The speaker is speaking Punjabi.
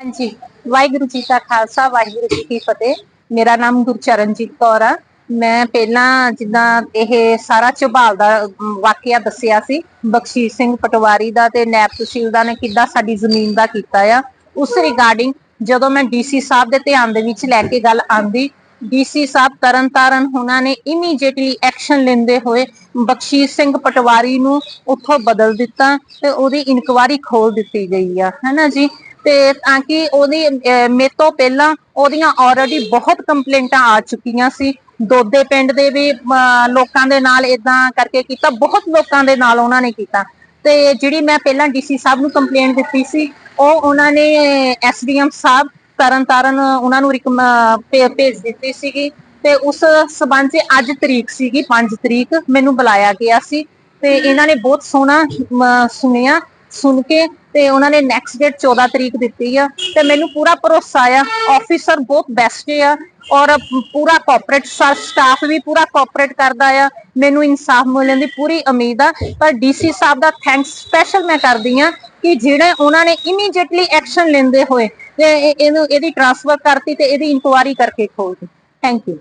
ਹਾਂਜੀ, ਵਾਹਿਗੁਰੂ ਜੀ ਕਾ ਖਾਲਸਾ, ਵਾਹਿਗੁਰੂ ਜੀ ਕੀ ਫਤਿਹ। ਮੇਰਾ ਨਾਮ ਗੁਰਚਰਨਜੀਤ ਕੌਰ ਆ। ਮੈਂ ਪਹਿਲਾਂ ਜਿੱਦਾਂ ਇਹ ਸਾਰਾ ਝਬਾਲ ਦਾ ਵਾਕਿਆ ਦੱਸਿਆ ਸੀ, ਬਖਸ਼ੀਸ਼ ਸਿੰਘ ਪਟਵਾਰੀ ਦਾ ਤੇ ਨੈਬ ਤਹਿਸੀਲਦਾਰ ਨੇ ਕਿੱਦਾਂ ਸਾਡੀ ਜ਼ਮੀਨ ਦਾ ਕੀਤਾ ਆ। ਉਸ ਰਿਗਾਰਡਿੰਗ ਜਦੋਂ ਮੈਂ ਡੀਸੀ ਸਾਹਿਬ ਦੇ ਧਿਆਨ ਦੇ ਵਿੱਚ ਲੈ ਕੇ ਗੱਲ ਆਂਦੀ ਡੀਸੀ ਸਾਹਿਬ ਤਰਨਤਾਰਨ ਉਹਨਾਂ ਨੇ ਇਮੀਡੀਏਟਲੀ ਐਕਸ਼ਨ ਲੈਂਦੇ ਹੋਏ ਬਖਸ਼ੀਸ਼ ਸਿੰਘ ਪਟਵਾਰੀ ਨੂੰ ਉੱਥੋਂ ਬਦਲ ਦਿੱਤਾ ਤੇ ਉਹਦੀ ਇਨਕੁਆਰੀ ਖੋਲ ਦਿੱਤੀ ਗਈ ਆ। ਹੈਨਾ ਜੀ? ਤੇ ਤਾਂ ਕਿ ਉਹਦੀ ਮੇਰੇ ਤੋਂ ਪਹਿਲਾਂ ਉਹਦੀਆਂ ਆਲਰੇਡੀ ਬਹੁਤ ਕੰਪਲੇਂਟਾਂ ਆ ਚੁੱਕੀਆਂ ਸੀ। ਦੋਦੇ ਪਿੰਡ ਦੇ ਵੀ ਲੋਕਾਂ ਦੇ ਨਾਲ ਇਦਾਂ ਕਰਕੇ ਕੀਤਾ, ਬਹੁਤ ਲੋਕਾਂ ਦੇ ਨਾਲ ਉਹਨਾਂ ਨੇ ਕੀਤਾ। ਤੇ ਜਿਹੜੀ ਮੈਂ ਪਹਿਲਾਂ ਡੀਸੀ ਸਾਹਿਬ ਨੂੰ ਕੰਪਲੇਂਟ ਦਿੱਤੀ ਸੀ, ਉਹ ਉਹਨਾਂ ਨੇ ਐਸਡੀਐਮ ਸਾਹਿਬ ਤਰਨ ਤਾਰਨ ਉਹਨਾਂ ਨੂੰ ਰਿਕਮ- ਭੇਜ ਦਿੱਤੀ ਸੀਗੀ। ਤੇ ਉਸ ਸਬੰਧ 'ਚ ਅੱਜ ਤਰੀਕ ਸੀਗੀ 5 ਤਰੀਕ, ਮੈਨੂੰ ਬੁਲਾਇਆ ਗਿਆ ਸੀ। ਤੇ ਇਹਨਾਂ ਨੇ ਬਹੁਤ ਸੋਹਣਾ ਸੁਣਿਆ ਸੁਣ ਕੇ ਤੇ ਉਹਨਾਂ ਨੇ ਨੈਕਸਟ ਡੇਟ 14 ਤਰੀਕ ਦਿੱਤੀ ਆ ਤੇ ਮੈਨੂੰ ਪੂਰਾ ਭਰੋਸਾ ਆ ਆਫੀਸਰ ਬਹੁਤ ਬੈਸਟ ਆ ਔਰ ਪੂਰਾ ਕੋਆਪਰੇਟ ਸਟਾਫ ਵੀ ਪੂਰਾ ਕੋਆਪਰੇਟ ਕਰਦਾ ਆ। ਮੈਨੂੰ ਇਨਸਾਫ ਮਿਲਣ ਦੀ ਪੂਰੀ ਉਮੀਦ ਆ, ਪਰ ਡੀਸੀ ਸਾਹਿਬ ਦਾ ਥੈਂਕਸ ਸਪੈਸ਼ਲ ਮੈਂ ਕਰਦੀ ਆ ਕਿ ਜਿਹੜੇ ਉਹਨਾਂ ਨੇ ਇਮੀਡੀਏਟਲੀ ਐਕਸ਼ਨ ਲੈਂਦੇ ਹੋਏ ਤੇ ਇਹਨੂੰ, ਇਹਦੀ ਟ੍ਰਾਂਸਫਰ ਕਰਤੀ ਤੇ ਇਹਦੀ ਇਨਕੁਆਰੀ ਕਰਕੇ ਖੋਲਤੀ ਥੈਂਕ ਯੂ